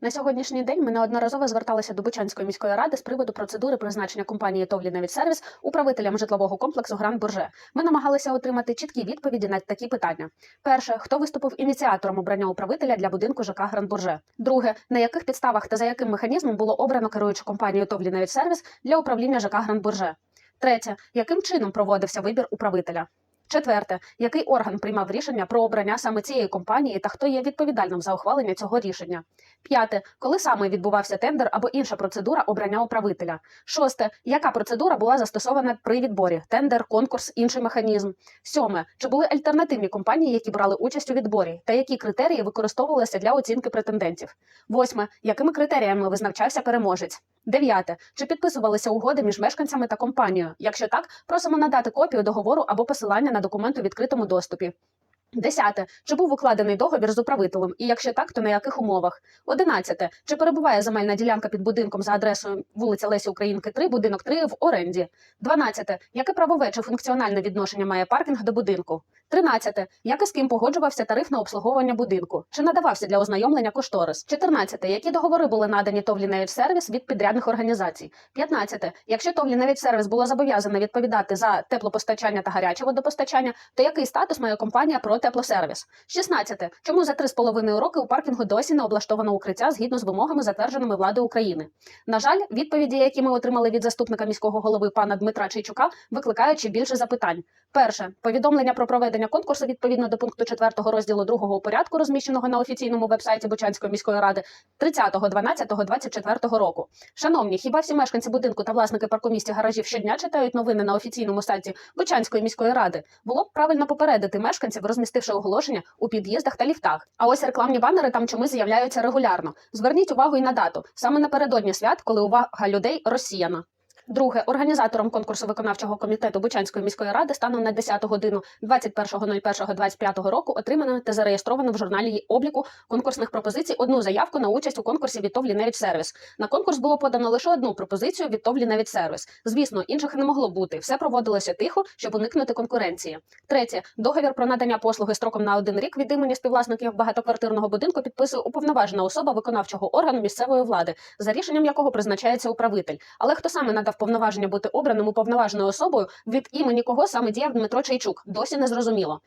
На сьогоднішній день ми неодноразово зверталися до Бучанської міської ради з приводу процедури призначення компанії Товлі Навідсервіс управителям житлового комплексу Гранд Бурже. Ми намагалися отримати чіткі відповіді на такі питання: перше, хто виступив ініціатором обрання управителя для будинку ЖК Гранд Бурже? Друге, на яких підставах та за яким механізмом було обрано керуючу компанію Товлі Навідсервіс для управління ЖК Гранд Бурже? Третє, яким чином проводився вибір управителя? Четверте, який орган приймав рішення про обрання саме цієї компанії та хто є відповідальним за ухвалення цього рішення? П'яте, коли саме відбувався тендер або інша процедура обрання управителя? Шосте, яка процедура була застосована при відборі? Тендер, конкурс, інший механізм? Сьоме, чи були альтернативні компанії, які брали участь у відборі, та які критерії використовувалися для оцінки претендентів? Восьме, якими критеріями визначався переможець? Дев'яте, чи підписувалися угоди між мешканцями та компанією? Якщо так, просимо надати копію договору або посилання на документ у відкритому доступі. Десяте. Чи був укладений договір з управителем? І якщо так, то на яких умовах? Одинадцяте. Чи перебуває земельна ділянка під будинком за адресою вулиця Лесі Українки 3, будинок 3 в оренді? Дванадцяте. Яке правове чи функціональне відношення має паркінг до будинку? Тринадцяте. Як і з ким погоджувався тариф на обслуговування будинку? Чи надавався для ознайомлення кошторис? Чотирнадцяте. Які договори були надані Товлі Навіть сервіс від підрядних організацій? П'ятнадцяте. Якщо Товлі Навіть сервіс було зобов'язане відповідати за теплопостачання та гаряче водопостачання, то який статус має компанія про теплосервіс? 16. Чому за 3,5 роки у паркінгу досі не облаштовано укриття згідно з вимогами, затвердженими владою України? На жаль, відповіді, які ми отримали від заступника міського голови пана Дмитра Чайчука, викликають ще більше запитань. Перше повідомлення про проведення конкурсу відповідно до пункту 4 розділу 2 порядку, розміщеного на офіційному вебсайті Бучанської міської ради 30.12.24 року. Шановні, хіба всі мешканці будинку та власники паркомісті гаражів щодня читають новини на офіційному сайті Бучанської міської ради? Було б правильно попередити мешканців, розмістивши оголошення у під'їздах та ліфтах. А ось рекламні банери там чомусь з'являються регулярно. Зверніть увагу і на дату саме напередодні свят, коли увага людей розсіяна. Друге, організатором конкурсу виконавчого комітету Бучанської міської ради станом на 10 годину 21.01.25 року отримано та зареєстровано в журналі обліку конкурсних пропозицій одну заявку на участь у конкурсі від ТОВ «Ліневич Сервіс». На конкурс було подано лише одну пропозицію від ТОВ «Ліневич Сервіс». Звісно, інших не могло бути. Все проводилося тихо, щоб уникнути конкуренції. Третє, договір про надання послуги строком на один рік від імені співвласників багатоквартирного будинку підписує уповноважена особа виконавчого органу місцевої влади, за рішенням якого призначається управитель. Але хто саме надав повноваження бути обраним уповноваженою особою, від імені кого саме діяв Дмитро Чайчук, досі не зрозуміло.